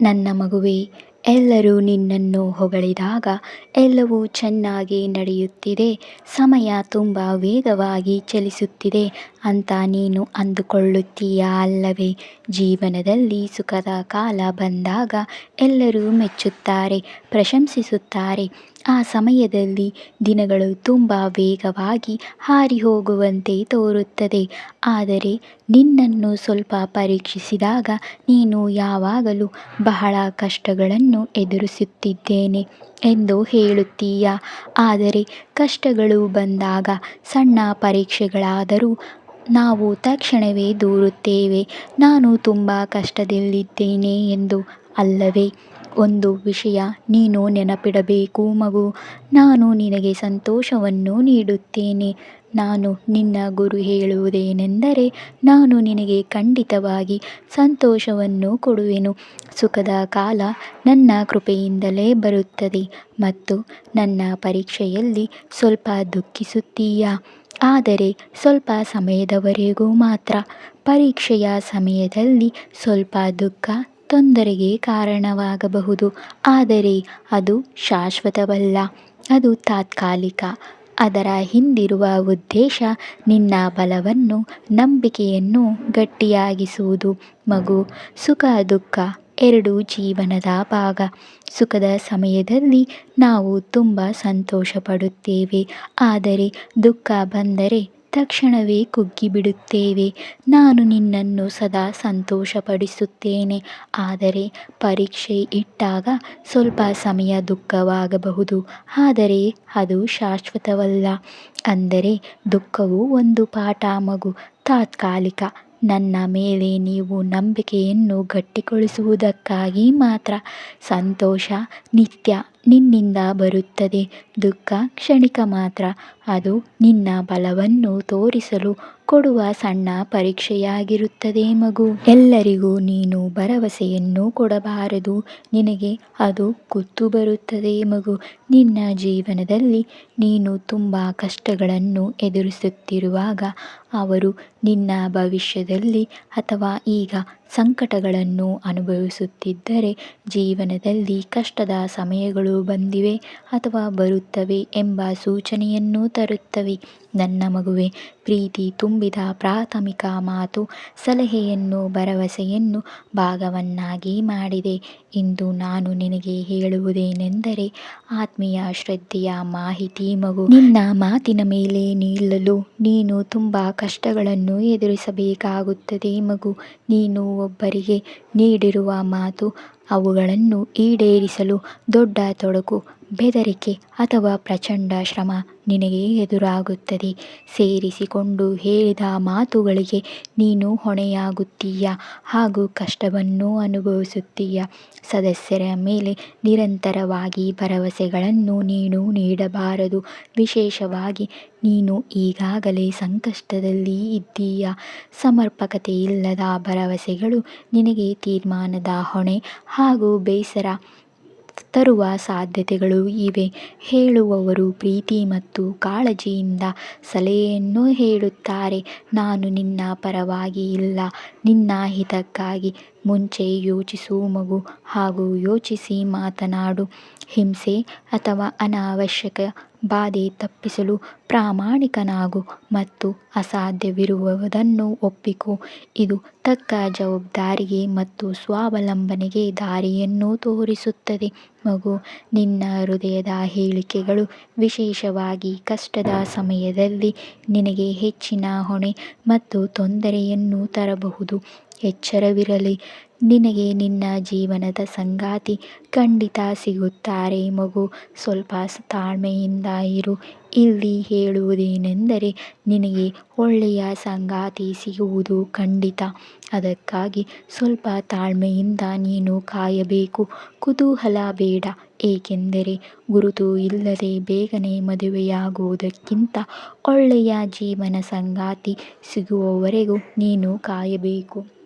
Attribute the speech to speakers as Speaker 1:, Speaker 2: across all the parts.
Speaker 1: ನನ್ನ ಮಗುವೇ, ಎಲ್ಲರೂ ನಿನ್ನನ್ನು ಹೊಗಳಿದಾಗ ಎಲ್ಲವೂ ಚೆನ್ನಾಗಿ ನಡೆಯುತ್ತಿದೆ, ಸಮಯ ತುಂಬ ವೇಗವಾಗಿ ಚಲಿಸುತ್ತಿದೆ ಅಂತ ನೀನು ಅಂದುಕೊಳ್ಳುತ್ತೀಯ ಅಲ್ಲವೇ? ಜೀವನದಲ್ಲಿ ಸುಖದ ಕಾಲ ಬಂದಾಗ ಎಲ್ಲರೂ ಮೆಚ್ಚುತ್ತಾರೆ, ಪ್ರಶಂಸಿಸುತ್ತಾರೆ ಆ ಸಮಯದಲ್ಲಿ ದಿನಗಳು ತುಂಬ ವೇಗವಾಗಿ ಹಾರಿ ಹೋಗುವಂತೆ ತೋರುತ್ತದೆ. ಆದರೆ ನಿನ್ನನ್ನು ಸ್ವಲ್ಪ ಪರೀಕ್ಷಿಸಿದಾಗ ನೀನು ಯಾವಾಗಲೂ ಬಹಳ ಕಷ್ಟಗಳನ್ನು ಎದುರಿಸುತ್ತಿದ್ದೇನೆ ಎಂದು ಹೇಳುತ್ತೀಯ? ಆದರೆ ಕಷ್ಟಗಳು ಬಂದಾಗ ಸಣ್ಣ ಪರೀಕ್ಷೆಗಳಾದರೂ ನಾವು ತಕ್ಷಣವೇ ದೂರುತ್ತೇವೆ. ನಾನು ತುಂಬ ಕಷ್ಟದಲ್ಲಿದ್ದೇನೆ ಎಂದು ಅಲ್ಲವೇ? ಒಂದು ವಿಷಯ ನೀನು ನೆನಪಿಡಬೇಕು ಮಗು. ನಾನು ನಿನಗೆ ಸಂತೋಷವನ್ನು ನೀಡುತ್ತೇನೆ. ನಾನು ನಿನ್ನ ಗುರು ಹೇಳುವುದೇನೆಂದರೆ ನಾನು ನಿನಗೆ ಖಂಡಿತವಾಗಿ ಸಂತೋಷವನ್ನು ಕೊಡುವೆನು. ಸುಖದ ಕಾಲ ನನ್ನ ಕೃಪೆಯಿಂದಲೇ ಬರುತ್ತದೆ ಮತ್ತು ನನ್ನ ಪರೀಕ್ಷೆಯಲ್ಲಿ ಸ್ವಲ್ಪ ದುಃಖಿಸುತ್ತೀಯ. ಆದರೆ ಸ್ವಲ್ಪ ಸಮಯದವರೆಗೂ ಮಾತ್ರ. ಪರೀಕ್ಷೆಯ ಸಮಯದಲ್ಲಿ ಸ್ವಲ್ಪ ದುಃಖ ತೊಂದರೆಗೆ ಕಾರಣವಾಗಬಹುದು. ಆದರೆ ಅದು ಶಾಶ್ವತವಲ್ಲ. ಅದು ತಾತ್ಕಾಲಿಕ. ಅದರ ಹಿಂದಿರುವ ಉದ್ದೇಶ ನಿನ್ನ ಬಲವನ್ನು, ನಂಬಿಕೆಯನ್ನು ಗಟ್ಟಿಯಾಗಿಸುವುದು. ಮಗು, ಸುಖ, ದುಃಖ ಎರಡೂ ಜೀವನದ ಭಾಗ. ಸುಖದ ಸಮಯದಲ್ಲಿ ನಾವು ತುಂಬ ಸಂತೋಷಪಡುತ್ತೇವೆ. ಆದರೆ ದುಃಖ ಬಂದರೆ ತಕ್ಷಣವೇ ಕುಗ್ಗಿಬಿಡುತ್ತೇವೆ. ನಾನು ನಿನ್ನನ್ನು ಸದಾ ಸಂತೋಷಪಡಿಸುತ್ತೇನೆ. ಆದರೆ ಪರೀಕ್ಷೆ ಇಟ್ಟಾಗ ಸ್ವಲ್ಪ ಸಮಯ ದುಃಖವಾಗಬಹುದು. ಆದರೆ ಅದು ಶಾಶ್ವತವಲ್ಲ. ಅಂದರೆ ದುಃಖವು ಒಂದು ಪಾಠ ಮಗು. ತಾತ್ಕಾಲಿಕ. ನನ್ನ ಮೇಲೆ ನೀವು ನಂಬಿಕೆಯನ್ನು ಗಟ್ಟಿಗೊಳಿಸುವುದಕ್ಕಾಗಿ ಮಾತ್ರ. ಸಂತೋಷ ನಿತ್ಯ ನಿನ್ನಿಂದ ಬರುತ್ತದೆ. ದುಃಖ ಕ್ಷಣಿಕ ಮಾತ್ರ. ಅದು ನಿನ್ನ ಬಲವನ್ನು ತೋರಿಸಲು ಕೊಡುವ ಸಣ್ಣ ಪರೀಕ್ಷೆಯಾಗಿರುತ್ತದೆ ಮಗು. ಎಲ್ಲರಿಗೂ ನೀನು ಭರವಸೆಯನ್ನು ಕೊಡಬಾರದು. ನಿನಗೆ ಅದು ಕುತ್ತು ಬರುತ್ತದೆ ಮಗು. ನಿನ್ನ ಜೀವನದಲ್ಲಿ ನೀನು ತುಂಬ ಕಷ್ಟಗಳನ್ನು ಎದುರಿಸುತ್ತಿರುವಾಗ ಅವರು ನಿನ್ನ ಭವಿಷ್ಯದಲ್ಲಿ ಅಥವಾ ಈಗ ಸಂಕಟಗಳನ್ನು ಅನುಭವಿಸುತ್ತಿದ್ದರೆ ಜೀವನದಲ್ಲಿ ಕಷ್ಟದ ಸಮಯಗಳು ಬಂದಿವೆ ಅಥವಾ ಬರುತ್ತವೆ ಎಂಬ ಸೂಚನೆಯನ್ನು ತರುತ್ತವೆ. ನನ್ನ ಮಗುವೆ, ಪ್ರೀತಿ ತುಂಬಿದ ಪ್ರಾಥಮಿಕ ಮಾತು, ಸಲಹೆಯನ್ನು, ಭರವಸೆಯನ್ನು ಭಾಗವನ್ನಾಗಿ ಮಾಡಿದೆ. ಇಂದು ನಾನು ನಿನಗೆ ಹೇಳುವುದೇನೆಂದರೆ, ಆತ್ಮೀಯ ಶ್ರದ್ಧೆಯ ಮಾಹಿತಿ ಮಗು. ನಿನ್ನ ಮಾತಿನ ಮೇಲೆ ನಿಲ್ಲಲು ನೀನು ತುಂಬ ಕಷ್ಟಗಳನ್ನು ಎದುರಿಸಬೇಕಾಗುತ್ತದೆ ಮಗು. ನೀನು ಒಬ್ಬರಿಗೆ ನೀಡಿರುವ ಮಾತು ಅವುಗಳನ್ನು ಈಡೇರಿಸಲು ದೊಡ್ಡ ತೊಡಕು, ಬೆದರಿಕೆ ಅಥವಾ ಪ್ರಚಂಡ ಶ್ರಮ ನಿನಗೆ ಎದುರಾಗುತ್ತದೆ. ಸೇರಿಸಿಕೊಂಡು ಹೇಳಿದ ಮಾತುಗಳಿಗೆ ನೀನು ಹೊಣೆಯಾಗುತ್ತೀಯ ಹಾಗೂ ಕಷ್ಟವನ್ನು ಅನುಭವಿಸುತ್ತೀಯ. ಸದಸ್ಯರ ಮೇಲೆ ನಿರಂತರವಾಗಿ ಭರವಸೆಗಳನ್ನು ನೀನು ನೀಡಬಾರದು. ವಿಶೇಷವಾಗಿ ನೀನು ಈಗಾಗಲೇ ಸಂಕಷ್ಟದಲ್ಲಿ ಇದ್ದೀಯ? ಸಮರ್ಪಕತೆ ಇಲ್ಲದ ಭರವಸೆಗಳು ನಿನಗೆ ತೀರ್ಮಾನದ ಹೊಣೆ ಹಾಗೂ ಬೇಸರ ತರುವ ಸಾಧ್ಯತೆಗಳು ಇವೆ. ಹೇಳುವವರು ಪ್ರೀತಿ ಮತ್ತು ಕಾಳಜಿಯಿಂದ ಸಲಹೆಯನ್ನು ಹೇಳುತ್ತಾರೆ. ನಾನು ನಿನ್ನ ಪರವಾಗಿ ಇಲ್ಲ. ನಿನ್ನ ಹಿತಕ್ಕಾಗಿ ಮುಂಚೆ ಯೋಚಿಸು ಮಗು ಹಾಗೂ ಯೋಚಿಸಿ ಮಾತನಾಡು. ಹಿಂಸೆ ಅಥವಾ ಅನಾವಶ್ಯಕ ಬಾಧೆ ತಪ್ಪಿಸಲು ಪ್ರಾಮಾಣಿಕನಾಗು ಮತ್ತು ಅಸಾಧ್ಯವಿರುವುದನ್ನು ಒಪ್ಪಿಕೋ. ಇದು ತಕ್ಕ ಜವಾಬ್ದಾರಿಗೆ ಮತ್ತು ಸ್ವಾವಲಂಬನೆಗೆ ದಾರಿಯನ್ನು ತೋರಿಸುತ್ತದೆ. ಮಗು, ನಿನ್ನ ಹೃದಯದ ಹೇಳಿಕೆಗಳು ವಿಶೇಷವಾಗಿ ಕಷ್ಟದ ಸಮಯದಲ್ಲಿ ನಿನಗೆ ಹೆಚ್ಚಿನ ಹೊಣೆ ಮತ್ತು ತೊಂದರೆಯನ್ನು ತರಬಹುದು. ಎಚ್ಚರವಿರಲಿ. ನಿನಗೆ ನಿನ್ನ ಜೀವನದ ಸಂಗಾತಿ ಖಂಡಿತ ಸಿಗುತ್ತಾರೆ ಮಗು. ಸ್ವಲ್ಪ ತಾಳ್ಮೆಯಿಂದ ಇರು. ಇಲ್ಲಿ ಹೇಳುವುದೇನೆಂದರೆ ನಿನಗೆ ಒಳ್ಳೆಯ ಸಂಗಾತಿ ಸಿಗುವುದು ಖಂಡಿತ. ಅದಕ್ಕಾಗಿ ಸ್ವಲ್ಪ ತಾಳ್ಮೆಯಿಂದ ನೀನು ಕಾಯಬೇಕು. ಕುತೂಹಲ ಬೇಡ. ಏಕೆಂದರೆ ಗುರುತು ಇಲ್ಲದೆ ಬೇಗನೆ ಮದುವೆಯಾಗುವುದಕ್ಕಿಂತ ಒಳ್ಳೆಯ ಜೀವನ ಸಂಗಾತಿ ಸಿಗುವವರೆಗೂ ನೀನು ಕಾಯಬೇಕು.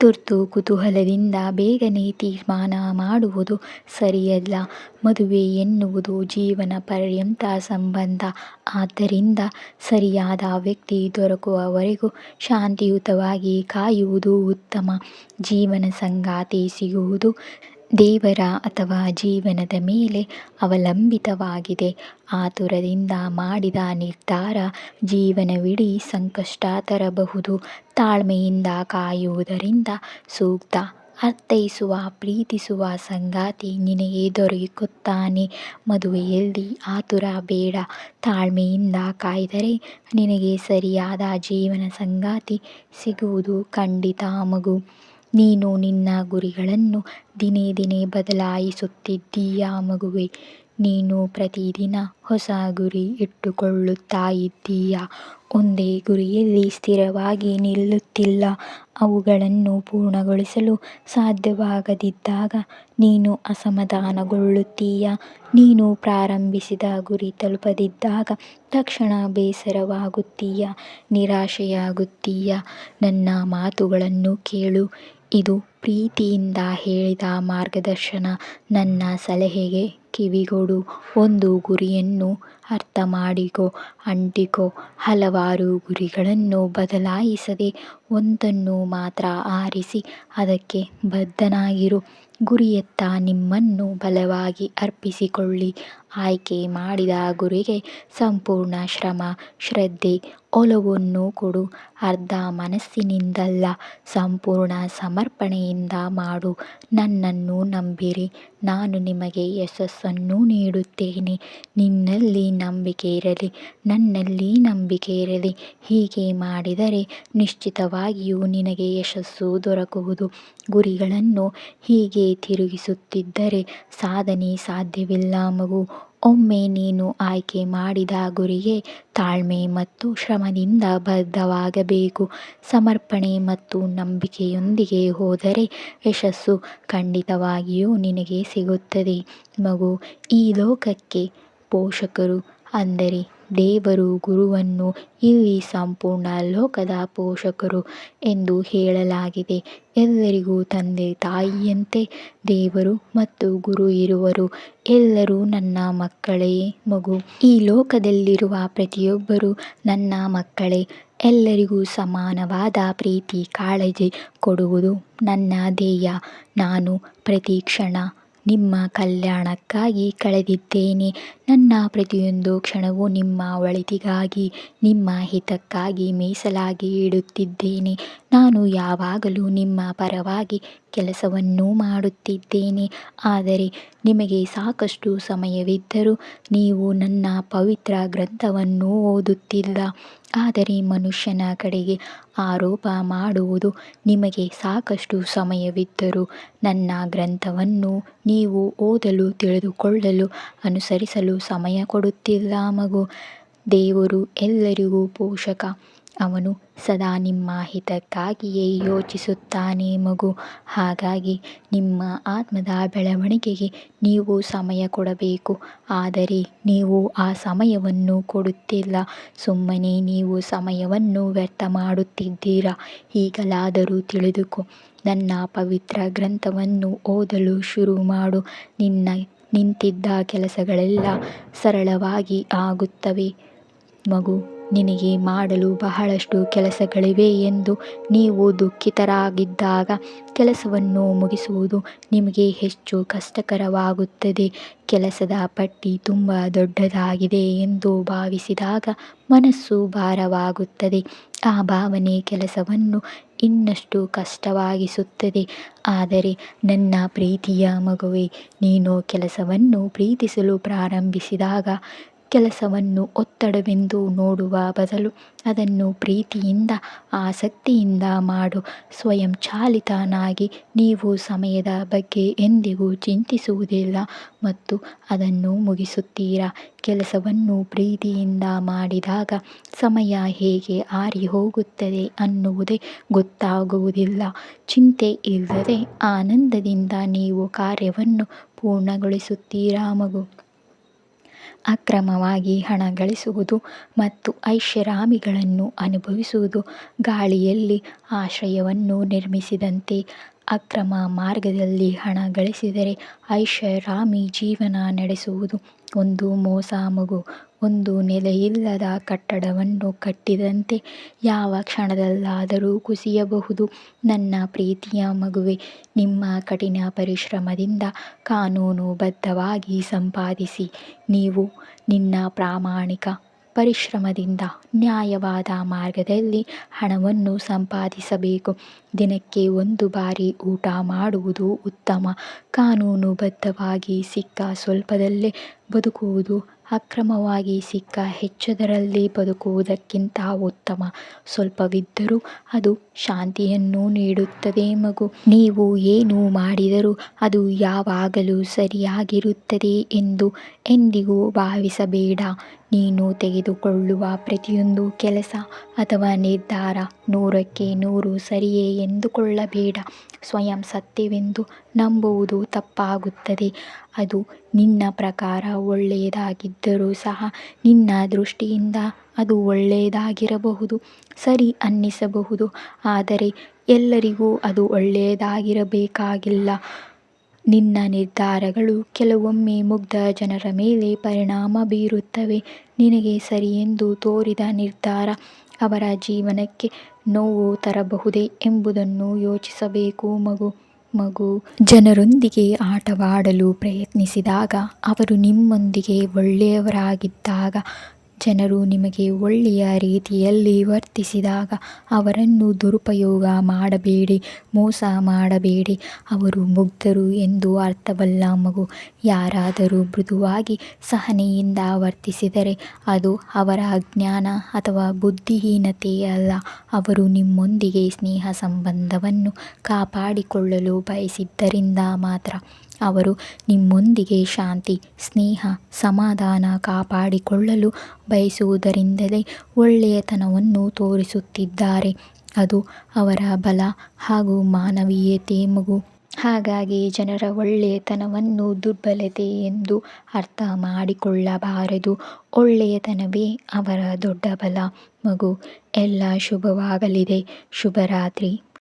Speaker 1: ತುರ್ತು ಕುತೂಹಲದಿಂದ ಬೇಗನೆ ತೀರ್ಮಾನ ಮಾಡುವುದು ಸರಿಯಲ್ಲ. ಮದುವೆ ಎನ್ನುವುದು ಜೀವನ ಪರ್ಯಂತ ಸಂಬಂಧ. ಆದ್ದರಿಂದ ಸರಿಯಾದ ವ್ಯಕ್ತಿ ದೊರಕುವವರೆಗೂ ಶಾಂತಿಯುತವಾಗಿ ಕಾಯುವುದು ಉತ್ತಮ. ಜೀವನ ಸಂಗಾತಿ ಸಿಗುವುದು ದೇವರ ಅಥವಾ ಜೀವನದ ಮೇಲೆ ಅವಲಂಬಿತವಾಗಿದೆ. ಆತುರದಿಂದ ಮಾಡಿದ ನಿರ್ಧಾರ ಜೀವನವಿಡೀ ಸಂಕಷ್ಟ ತರಬಹುದು. ತಾಳ್ಮೆಯಿಂದ ಕಾಯುವುದರಿಂದ ಸೂಕ್ತ. ಅರ್ಥೈಸುವ, ಪ್ರೀತಿಸುವ ಸಂಗಾತಿ ನಿನಗೆ ದೊರಕುತ್ತಾನೆ ಮದುವೆಯಲ್ಲಿ ಆತುರ ಬೇಡ. ತಾಳ್ಮೆಯಿಂದ ಕಾಯ್ದರೆ ನಿನಗೆ ಸರಿಯಾದ ಜೀವನ ಸಂಗಾತಿ ಸಿಗುವುದು ಖಂಡಿತ ಮಗು. ನೀನು ನಿನ್ನ ಗುರಿಗಳನ್ನು ದಿನೇ ದಿನೇ ಬದಲಾಯಿಸುತ್ತಿದ್ದೀಯಾ ಮಗುವೆ. ನೀನು ಪ್ರತಿದಿನ ಹೊಸ ಗುರಿ ಇಟ್ಟುಕೊಳ್ಳುತ್ತಾ ಇದ್ದೀಯ ಒಂದೇ ಗುರಿಯಲ್ಲಿ ಸ್ಥಿರವಾಗಿ ನಿಲ್ಲುತ್ತಿಲ್ಲ. ಅವುಗಳನ್ನು ಪೂರ್ಣಗೊಳಿಸಲು ಸಾಧ್ಯವಾಗದಿದ್ದಾಗ ನೀನು ಅಸಮಾಧಾನಗೊಳ್ಳುತ್ತೀಯ. ನೀನು ಪ್ರಾರಂಭಿಸಿದ ಗುರಿ ತಲುಪದಿದ್ದಾಗ ತಕ್ಷಣ ಬೇಸರವಾಗುತ್ತೀಯ. ನಿರಾಶೆಯಾಗುತ್ತೀಯ. ನನ್ನ ಮಾತುಗಳನ್ನು ಕೇಳು. ಇದು ಪ್ರೀತಿಯಿಂದ ಹೇಳಿದ ಮಾರ್ಗದರ್ಶನ. ನನ್ನ ಸಲಹೆಗೆ ಕಿವಿಗೊಡು. ಒಂದು ಗುರಿಯನ್ನು ಅರ್ಥಮಾಡಿಕೋ, ಅಂಟಿಕೋ. ಹಲವಾರು ಗುರಿಗಳನ್ನು ಬದಲಾಯಿಸದೆ ಒಂದನ್ನು ಮಾತ್ರ ಆರಿಸಿ, ಅದಕ್ಕೆ ಬದ್ಧನಾಗಿರು. ಗುರಿಯತ್ತ ನಿಮ್ಮನ್ನು ಬಲವಾಗಿ ಅರ್ಪಿಸಿಕೊಳ್ಳಿ. ಆಯ್ಕೆ ಮಾಡಿದ ಗುರಿಗೆ ಸಂಪೂರ್ಣ ಶ್ರಮ, ಶ್ರದ್ಧೆ, ಒಲವನ್ನು ಕೊಡು. ಅರ್ಧ ಮನಸ್ಸಿನಿಂದಲ್ಲ, ಸಂಪೂರ್ಣ ಸಮರ್ಪಣೆಯಿಂದ ಮಾಡು. ನನ್ನನ್ನು ನಂಬಿರಿ, ನಾನು ನಿಮಗೆ ಯಶಸ್ಸನ್ನು ನೀಡುತ್ತೇನೆ. ನಿನ್ನಲ್ಲಿ ನಂಬಿಕೆ ಇರಲಿ, ನನ್ನಲ್ಲಿ ನಂಬಿಕೆ ಇರಲಿ. ಹೀಗೆ ಮಾಡಿದರೆ ನಿಶ್ಚಿತವಾಗಿಯೂ ನಿನಗೆ ಯಶಸ್ಸು ದೊರಕುವುದು. ಗುರಿಗಳನ್ನು ಹೀಗೆ ತಿರುಗಿಸುತ್ತಿದ್ದರೆ ಸಾಧನೆ ಸಾಧ್ಯವಿಲ್ಲ ಮಗು. ಒಮ್ಮೆ ನೀನು ಆಯ್ಕೆ ಮಾಡಿದ ಗುರಿಗೆ ತಾಳ್ಮೆ ಮತ್ತು ಶ್ರಮದಿಂದ ಬದ್ಧವಾಗಬೇಕು. ಸಮರ್ಪಣೆ ಮತ್ತು ನಂಬಿಕೆಯೊಂದಿಗೆ ಹೋದರೆ ಯಶಸ್ಸು ಖಂಡಿತವಾಗಿಯೂ ನಿನಗೆ ಸಿಗುತ್ತದೆ. ಮಗು, ಈ ಲೋಕಕ್ಕೆ ಪೋಷಕರು ಅಂದರೆ ದೇವರು ಗುರುವನ್ನು ಇಲ್ಲಿ ಸಂಪೂರ್ಣ ಲೋಕದ ಪೋಷಕರು ಎಂದು ಹೇಳಲಾಗಿದೆ. ಎಲ್ಲರಿಗೂ ತಂದೆ ತಾಯಿಯಂತೆ ದೇವರು ಮತ್ತು ಗುರು ಇರುವರು. ಎಲ್ಲರೂ ನನ್ನ ಮಕ್ಕಳೇ, ಮಗು. ಈ ಲೋಕದಲ್ಲಿರುವ ಪ್ರತಿಯೊಬ್ಬರೂ ನನ್ನ ಮಕ್ಕಳೇ. ಎಲ್ಲರಿಗೂ ಸಮಾನವಾದ ಪ್ರೀತಿ ಕಾಳಜಿ ಕೊಡುವುದು ನನ್ನ ಧ್ಯೇಯ. ನಾನು ಪ್ರತಿ ಕ್ಷಣ ನಿಮ್ಮ ಕಲ್ಯಾಣಕ್ಕಾಗಿ ಕಳೆದಿದ್ದೇನೆ. ನನ್ನ ಪ್ರತಿಯೊಂದು ಕ್ಷಣವೂ ನಿಮ್ಮ ಒಳಿತಿಗಾಗಿ, ನಿಮ್ಮ ಹಿತಕ್ಕಾಗಿ ಮೀಸಲಾಗಿ ಇಡುತ್ತಿದ್ದೇನೆ. ನಾನು ಯಾವಾಗಲೂ ನಿಮ್ಮ ಪರವಾಗಿ ಕೆಲಸವನ್ನು ಮಾಡುತ್ತಿದ್ದೇನೆ. ಆದರೆ ನಿಮಗೆ ಸಾಕಷ್ಟು ಸಮಯವಿದ್ದರೂ ನೀವು ನನ್ನ ಪವಿತ್ರ ಗ್ರಂಥವನ್ನು ಓದುತ್ತಿಲ್ಲ. ಆದರೆ ಮನುಷ್ಯನ ಕಡೆಗೆ ಆರೋಪ ಮಾಡುವುದು ನಿಮಗೆ ಸಾಕಷ್ಟು ಸಮಯವಿದ್ದರೂ ನನ್ನ ಗ್ರಂಥವನ್ನು ನೀವು ಓದಲು, ತಿಳಿದುಕೊಳ್ಳಲು, ಅನುಸರಿಸಲು ಸಮಯ ಕೊಡುತ್ತಿಲ್ಲ ಮಗು. ದೇವರು ಎಲ್ಲರಿಗೂ ಪೋಷಕ. ಅವನು ಸದಾ ನಿಮ್ಮ ಹಿತಕ್ಕಾಗಿಯೇ ಯೋಚಿಸುತ್ತಾನೆ ಮಗು. ಹಾಗಾಗಿ ನಿಮ್ಮ ಆತ್ಮದ ಬೆಳವಣಿಗೆಗೆ ನೀವು ಸಮಯ ಕೊಡಬೇಕು. ಆದರೆ ನೀವು ಆ ಸಮಯವನ್ನು ಕೊಡುತ್ತಿಲ್ಲ. ಸುಮ್ಮನೆ ನೀವು ಸಮಯವನ್ನು ವ್ಯರ್ಥ ಮಾಡುತ್ತಿದ್ದೀರಾ? ಈಗಲಾದರೂ ತಿಳಿದುಕೋ. ನನ್ನ ಪವಿತ್ರ ಗ್ರಂಥವನ್ನು ಓದಲು ಶುರು ಮಾಡು. ನಿನ್ನ ನಿಂತಿದ್ದ ಕೆಲಸಗಳೆಲ್ಲ ಸರಳವಾಗಿ ಆಗುತ್ತವೆ ಮಗು. ನಿನಗೆ ಮಾಡಲು ಬಹಳಷ್ಟು ಕೆಲಸಗಳಿವೆ ಎಂದು ನೀವು ದುಃಖಿತರಾಗಿದ್ದಾಗ ಕೆಲಸವನ್ನು ಮುಗಿಸುವುದು ನಿಮಗೆ ಹೆಚ್ಚು ಕಷ್ಟಕರವಾಗುತ್ತದೆ. ಕೆಲಸದ ಪಟ್ಟಿ ತುಂಬ ದೊಡ್ಡದಾಗಿದೆ ಎಂದು ಭಾವಿಸಿದಾಗ ಮನಸ್ಸು ಭಾರವಾಗುತ್ತದೆ. ಆ ಭಾವನೆ ಕೆಲಸವನ್ನು ಇನ್ನಷ್ಟು ಕಷ್ಟವಾಗಿಸುತ್ತದೆ. ಆದರೆ ನನ್ನ ಪ್ರೀತಿಯ ಮಗುವೆ, ನೀನು ಕೆಲಸವನ್ನು ಪ್ರೀತಿಸಲು ಪ್ರಾರಂಭಿಸಿದಾಗ ಕೆಲಸವನ್ನು ಒತ್ತಡವೆಂದು ನೋಡುವ ಬದಲು ಅದನ್ನು ಪ್ರೀತಿಯಿಂದ, ಆಸಕ್ತಿಯಿಂದ ಮಾಡು. ಸ್ವಯಂ ಚಾಲಿತನಾಗಿ ನೀವು ಸಮಯದ ಬಗ್ಗೆ ಎಂದಿಗೂ ಚಿಂತಿಸುವುದಿಲ್ಲ ಮತ್ತು ಅದನ್ನು ಮುಗಿಸುತ್ತೀರಾ? ಕೆಲಸವನ್ನು ಪ್ರೀತಿಯಿಂದ ಮಾಡಿದಾಗ ಸಮಯ ಹೇಗೆ ಆರಿ ಹೋಗುತ್ತದೆ ಅನ್ನುವುದೇ ಗೊತ್ತಾಗುವುದಿಲ್ಲ. ಚಿಂತೆ ಇಲ್ಲದೆ ಆನಂದದಿಂದ ನೀವು ಕಾರ್ಯವನ್ನು ಪೂರ್ಣಗೊಳಿಸುತ್ತೀರಾ ಮಗು? ಅಕ್ರಮವಾಗಿ ಹಣ ಗಳಿಸುವುದು ಮತ್ತು ಐಷಾರಾಮಿಗಳನ್ನು ಅನುಭವಿಸುವುದು ಗಾಳಿಯಲ್ಲಿ ಆಶ್ರಯವನ್ನು ನಿರ್ಮಿಸಿದಂತೆ ಅಕ್ರಮ ಮಾರ್ಗದಲ್ಲಿ ಹಣ ಗಳಿಸಿದರೆ ಐಷಾರಾಮಿ ಜೀವನ ನಡೆಸುವುದು ಒಂದು ಮೋಸ ಮಗು ಒಂದು ನೆಲೆಯಿಲ್ಲದ ಕಟ್ಟಡವನ್ನು ಕಟ್ಟಿದಂತೆ ಯಾವ ಕ್ಷಣದಲ್ಲಾದರೂ ಕುಸಿಯಬಹುದು. ನನ್ನ ಪ್ರೀತಿಯ ಮಗುವೇ, ನಿಮ್ಮ ಕಠಿಣ ಪರಿಶ್ರಮದಿಂದ ಕಾನೂನುಬದ್ಧವಾಗಿ ಸಂಪಾದಿಸಿ. ನೀವು ನಿನ್ನ ಪ್ರಾಮಾಣಿಕ ಪರಿಶ್ರಮದಿಂದ ನ್ಯಾಯವಾದ ಮಾರ್ಗದಲ್ಲಿ ಹಣವನ್ನು ಸಂಪಾದಿಸಬೇಕು. ದಿನಕ್ಕೆ ಒಂದು ಬಾರಿ ಊಟ ಮಾಡುವುದು ಉತ್ತಮ. ಕಾನೂನುಬದ್ಧವಾಗಿ ಸಿಕ್ಕ ಸ್ವಲ್ಪದಲ್ಲೇ ಬದುಕುವುದು ಅಕ್ರಮವಾಗಿ ಸಿಕ್ಕ ಹೆಚ್ಚದರಲ್ಲಿ ಬದುಕುವುದಕ್ಕಿಂತ ಉತ್ತಮ. ಸ್ವಲ್ಪವಿದ್ದರೂ ಅದು ಶಾಂತಿಯನ್ನು ನೀಡುತ್ತದೆ ಮಗು. ನೀವು ಏನು ಮಾಡಿದರೂ ಅದು ಯಾವಾಗಲೂ ಸರಿಯಾಗಿರುತ್ತದೆ ಎಂದು ಎಂದಿಗೂ ಭಾವಿಸಬೇಡ. ನೀನು ತೆಗೆದುಕೊಳ್ಳುವ ಪ್ರತಿಯೊಂದು ಕೆಲಸ ಅಥವಾ ನಿರ್ಧಾರ ನೂರಕ್ಕೆ ನೂರು ಸರಿಯೇ ಎಂದುಕೊಳ್ಳಬೇಡ. ಸ್ವಯಂ ಸತ್ಯವೆಂದು ನಂಬುವುದು ತಪ್ಪಾಗುತ್ತದೆ. ಅದು ನಿನ್ನ ಪ್ರಕಾರ ಒಳ್ಳೆಯದಾಗಿದ್ದರೂ ಸಹ ನಿನ್ನ ದೃಷ್ಟಿಯಿಂದ ಅದು ಒಳ್ಳೆಯದಾಗಿರಬಹುದು. ಸರಿ ಅನ್ನಿಸಬಹುದು. ಆದರೆ ಎಲ್ಲರಿಗೂ ಅದು ಒಳ್ಳೆಯದಾಗಿರಬೇಕಾಗಿಲ್ಲ. ನಿನ್ನ ನಿರ್ಧಾರಗಳು ಕೆಲವೊಮ್ಮೆ ಮುಗ್ಧ ಜನರ ಮೇಲೆ ಪರಿಣಾಮ ಬೀರುತ್ತವೆ. ನಿನಗೆ ಸರಿಯೆಂದು ತೋರಿದ ನಿರ್ಧಾರ ಅವರ ಜೀವನಕ್ಕೆ ನೋವು ತರಬಹುದೇ ಎಂಬುದನ್ನು ಯೋಚಿಸಬೇಕು ಮಗು. ಮಗು, ಜನರೊಂದಿಗೆ ಆಟವಾಡಲು ಪ್ರಯತ್ನಿಸಿದಾಗ ಅವರು ನಿಮ್ಮೊಂದಿಗೆ ಒಳ್ಳೆಯವರಾಗಿದ್ದಾಗ ಜನರು ನಿಮಗೆ ಒಳ್ಳೆಯ ರೀತಿಯಲ್ಲಿ ವರ್ತಿಸಿದಾಗ ಅವರನ್ನು ದುರುಪಯೋಗ ಮಾಡಬೇಡಿ, ಮೋಸ ಮಾಡಬೇಡಿ. ಅವರು ಮುಗ್ಧರು ಎಂದು ಅರ್ಥವಲ್ಲ ಮಗು. ಯಾರಾದರೂ ಮೃದುವಾಗಿ ಸಹನೆಯಿಂದ ವರ್ತಿಸಿದರೆ ಅದು ಅವರ ಅಜ್ಞಾನ ಅಥವಾ ಬುದ್ಧಿಹೀನತೆಯಲ್ಲ. ಅವರು ನಿಮ್ಮೊಂದಿಗೆ ಸ್ನೇಹ ಸಂಬಂಧವನ್ನು ಕಾಪಾಡಿಕೊಳ್ಳಲು ಬಯಸಿದ್ದರಿಂದ ಮಾತ್ರ. ಅವರು ನಿಮ್ಮೊಂದಿಗೆ ಶಾಂತಿ, ಸ್ನೇಹ, ಸಮಾಧಾನ ಕಾಪಾಡಿಕೊಳ್ಳಲು ಬಯಸುವುದರಿಂದಲೇ ಒಳ್ಳೆಯತನವನ್ನು ತೋರಿಸುತ್ತಿದ್ದಾರೆ. ಅದು ಅವರ ಬಲ ಹಾಗೂ ಮಾನವೀಯತೆ, ಮಗು. ಹಾಗಾಗಿ ಜನರ ಒಳ್ಳೆಯತನವನ್ನು ದುರ್ಬಲತೆ ಎಂದು ಅರ್ಥ ಮಾಡಿಕೊಳ್ಳಬಾರದು. ಒಳ್ಳೆಯತನವೇ ಅವರ ದೊಡ್ಡ ಬಲ, ಮಗು. ಎಲ್ಲ ಶುಭವಾಗಲಿದೆ. ಶುಭರಾತ್ರಿ.